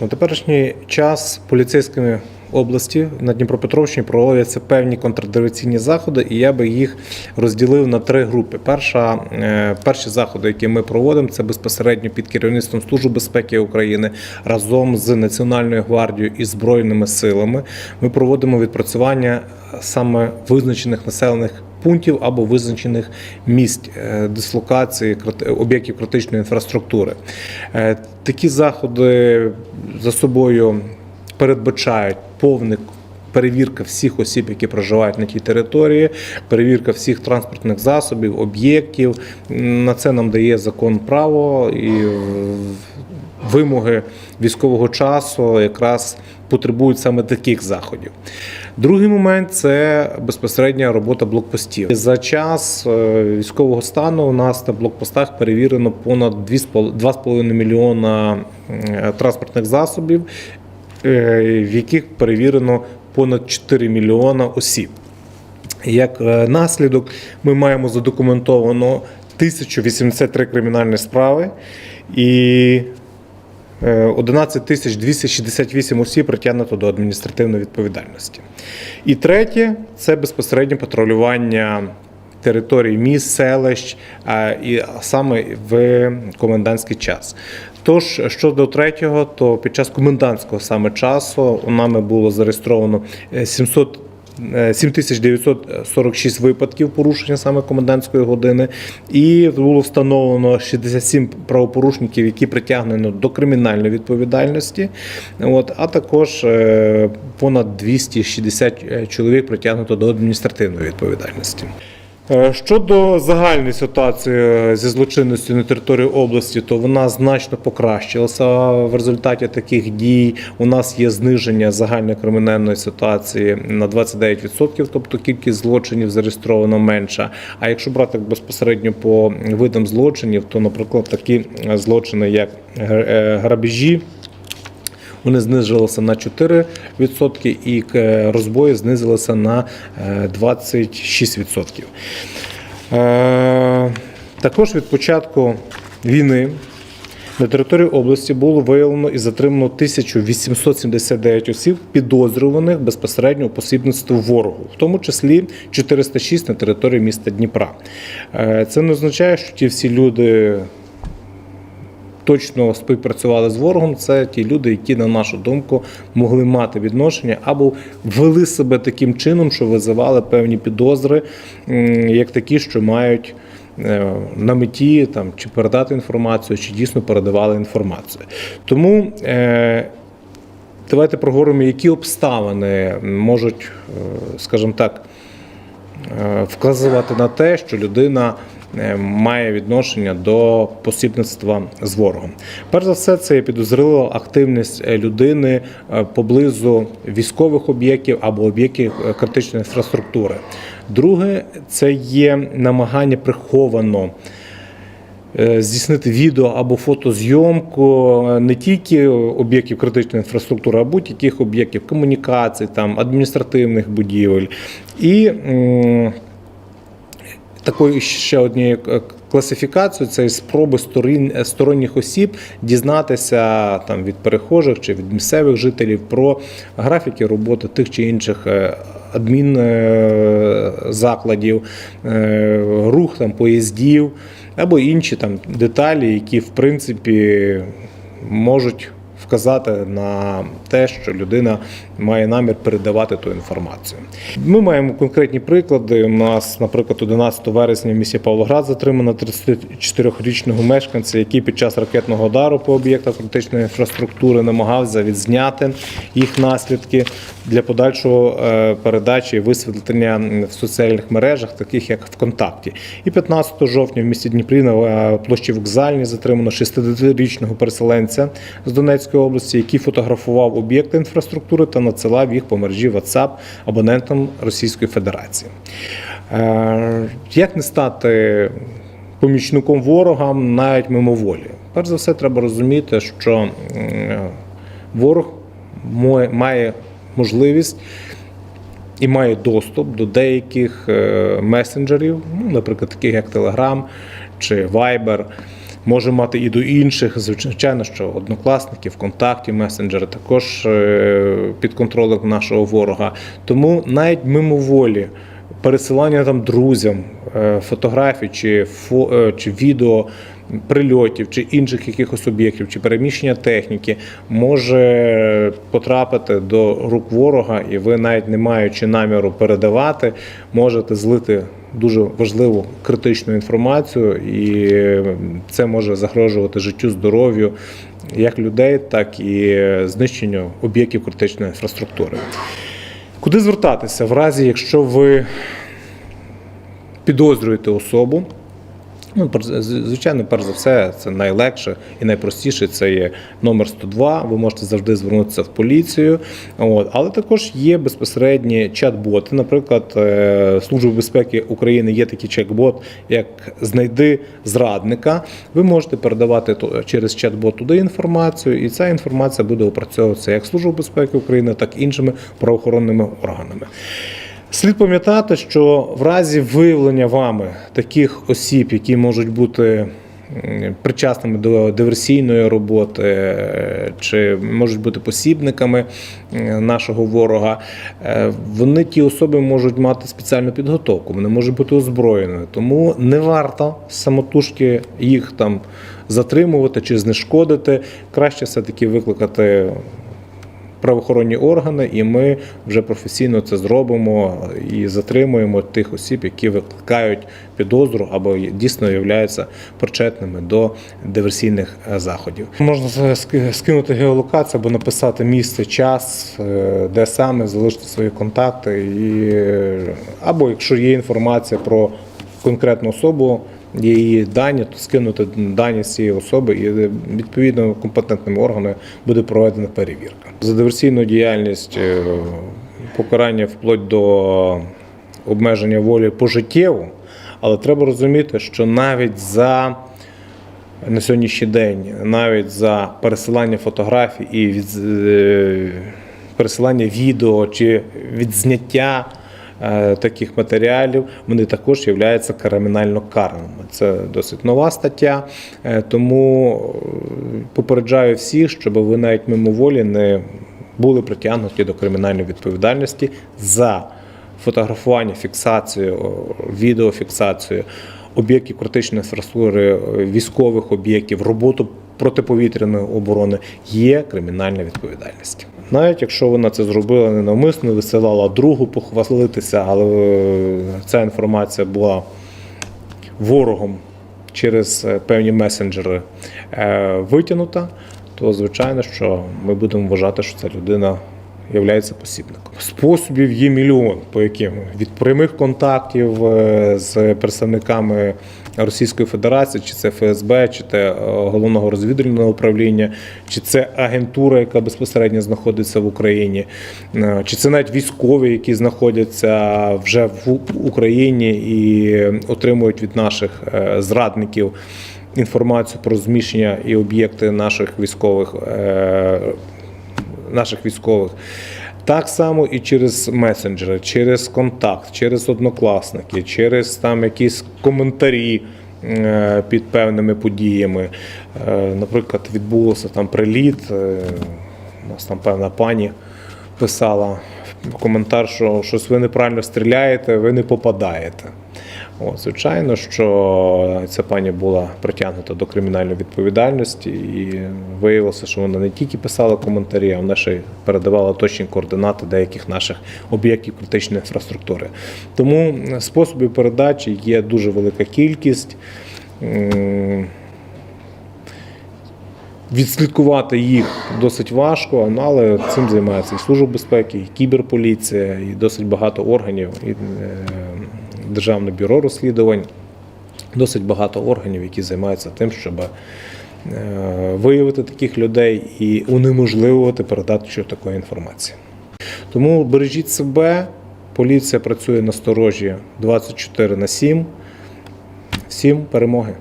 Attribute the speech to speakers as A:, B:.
A: На теперішній час поліцейськими області на Дніпропетровщині проводяться певні контрдиверсійні заходи, і я би їх розділив на три групи. Перша, е, перші заходи, які ми проводимо, це безпосередньо під керівництвом Служби безпеки України разом з Національною гвардією і збройними силами. Ми проводимо відпрацювання саме визначених населених пунктів або визначених місць е, дислокації об'єктів критичної інфраструктури. Е, Такі заходи за собою передбачають повний Перевірка всіх осіб, які проживають на тій території, перевірка всіх транспортних засобів, об'єктів. На це нам дає закон право і вимоги військового часу якраз потребують саме таких заходів. Другий момент це безпосередня робота блокпостів. За час е, військового стану у нас на блокпостах перевірено понад 2,5 2,5 мільйона е, транспортних засобів, е, в яких перевірено понад 4 мільйона осіб. Як наслідок, ми маємо задокументовано 1083 кримінальні справи і 11 тисяч 268 осіб притягнуто до адміністративної відповідальності. І третє це безпосередньо патрулювання територій міст, селищ, і саме в комендантський час. Тож щодо третього, то під час комендантського саме часу у нами було зареєстровано е, 700 е, 7946 випадків порушення саме комендантської години, і було встановлено 67 правопорушників, які притягнено до кримінальної відповідальності. От, а також е, понад 260 чоловік притягнуто до адміністративної відповідальності. Е, Щодо загальної ситуації е, зі злочинністю на території області, то вона значно покращилася в результаті таких дій. У нас є зниження загальної кримінальної ситуації на 29%, тобто кількість злочинів зареєстровано менша. А якщо брати безпосередньо по видам злочинів, то, наприклад, такі е, злочини, як грабежі. Вони знижилися на 4% і е, розбої знизилися на е, 26%. Е, Також від початку війни на території області було виявлено і затримано 1879 осіб, підозрюваних безпосередньо у посібництві ворогу, в тому числі 406 на території міста Дніпра. Е, Це не означає, що ті всі люди точно співпрацювали з ворогом, це ті люди, які, на нашу думку, могли мати відношення або вели себе таким чином, що визивали певні підозри, як такі, що мають. е, На меті там чи передати інформацію, чи дійсно передавали інформацію. Тому е, давайте проговоримо, які обставини можуть, е, скажімо так, е, вказувати на те, що людина має відношення до посібництва з ворогом. Перш за все, це є підозрілива активність е, людини е, поблизу військових об'єктів або об'єктів е, критичної інфраструктури. Друге, це є намагання приховано е, здійснити відео або фотозйомку е, не тільки об'єктів критичної інфраструктури, а будь-яких об'єктів комунікацій, там, адміністративних будівель. І такою ще однією е, класифікацією це спроби сторін, е, сторонніх осіб дізнатися там, від перехожих чи від місцевих жителів про графіки роботи тих чи інших е, адмінзакладів, рух там, поїздів або інші там, деталі, які в принципі можуть вказати на те, що людина має намір передавати ту інформацію. Ми маємо конкретні приклади. У нас, наприклад, 11 вересня в місті Павлоград затримано 34-річного мешканця, який під час ракетного удару по об'єктах критичної інфраструктури намагався відзняти їх наслідки для подальшого е, передачі і висвітлення в соціальних мережах, таких як ВКонтакті. І 15 жовтня в місті Дніпрі на е, площі вокзальній затримано 60-річного переселенця з Донецької області, який фотографував об'єкти інфраструктури та надсилав їх по мережі WhatsApp абонентам Російської Федерації. Е, Як не стати помічником ворогам навіть мимоволі? Перш за все, треба розуміти, що ворог має можливість і має доступ до деяких е, месенджерів, ну, наприклад, таких як Telegram чи Viber, може мати і до інших. Звичайно, що однокласників, контактів, месенджери також е, під контролем нашого ворога. Тому навіть мимоволі пересилання там друзям е, фотографій чи, фо, е, чи відео прильотів чи інших якихось об'єктів, чи переміщення техніки може потрапити до рук ворога, і ви, навіть не маючи наміру передавати, можете злити дуже важливу критичну інформацію, і це може загрожувати життю, здоров'ю як людей, так і знищенню об'єктів критичної інфраструктури. Куди звертатися в разі, якщо ви підозрюєте особу? Ну, звичайно, перш за все, це найлегше і найпростіше. Це є номер 102. Ви можете завжди звернутися в поліцію. От. Але також є безпосередні чат-боти. Наприклад, е, Служба безпеки України є такий чат-бот, як знайди зрадника. Ви можете передавати через чат-бот туди інформацію, і ця інформація буде опрацьовуватися як Службою безпеки України, так і іншими правоохоронними органами. Слід пам'ятати, що в разі виявлення вами таких осіб, які можуть бути причасними до диверсійної роботи е, чи можуть бути посібниками е, нашого ворога, е, вони ті особи можуть мати спеціальну підготовку, вони можуть бути озброєними. Тому не варто самотужки їх там затримувати чи знешкодити. Краще все-таки викликати правоохоронні органи, і ми вже професійно це зробимо і затримуємо тих осіб, які викликають підозру або дійсно являються причетними до диверсійних е, заходів. Можна скинути геолокацію або написати місце, час, е, де саме залишити свої контакти, і е, або якщо є інформація про конкретну особу. Її дані, то скинути дані з цієї особи, і е, відповідно компетентними органами буде проведена перевірка. За диверсійну діяльність е, покарання вплоть до обмеження волі пожиттєво, але треба розуміти, що навіть за на сьогоднішній день, навіть за пересилання фотографій і від, е, пересилання відео чи відзняття таких матеріалів, вони також являються кримінально карними. Це досить нова стаття, е, тому е, попереджаю всіх, щоб ви навіть мимоволі не були притягнуті до кримінальної відповідальності за фотографування, фіксацію, відеофіксацію об'єктів критичної інфраструктури, е, військових об'єктів, роботу протиповітряної оборони є кримінальна відповідальність. Навіть якщо вона це зробила ненавмисно, висилала другу похвалитися, але е, ця інформація була ворогом через е, певні месенджери е, витягнута, то звичайно, що ми будемо вважати, що ця людина є посібником. Способів є мільйон, по яким від прямих контактів е, з представниками Російської Федерації, чи це ФСБ, чи це е, головного розвідувального управління, чи це агентура, яка безпосередньо знаходиться в Україні, е, чи це навіть військові, які знаходяться вже в Україні і отримують від наших зрадників інформацію про зміщення і об'єкти наших військових наших військових. Так само і через месенджери, через контакт, через однокласники, через там якісь коментарі е, під певними подіями. Е, Наприклад, відбувся там приліт. е, У нас там певна пані писала коментар, що щось ви неправильно стріляєте, ви не попадаєте. От, звичайно, що ця пані була притягнута до кримінальної відповідальності, і виявилося, що вона не тільки писала коментарі, а вона ще й передавала точні координати деяких наших об'єктів критичної інфраструктури. Тому способів передачі є дуже велика кількість. Відслідкувати їх досить важко, але цим займається і Служба безпеки, і кіберполіція, і досить багато органів, і е, Державне бюро розслідувань, досить багато органів, які займаються тим, щоб е, виявити таких людей і унеможливувати передачу такої інформації. Тому бережіть себе, поліція працює на сторожі 24 на 7. Всім перемоги!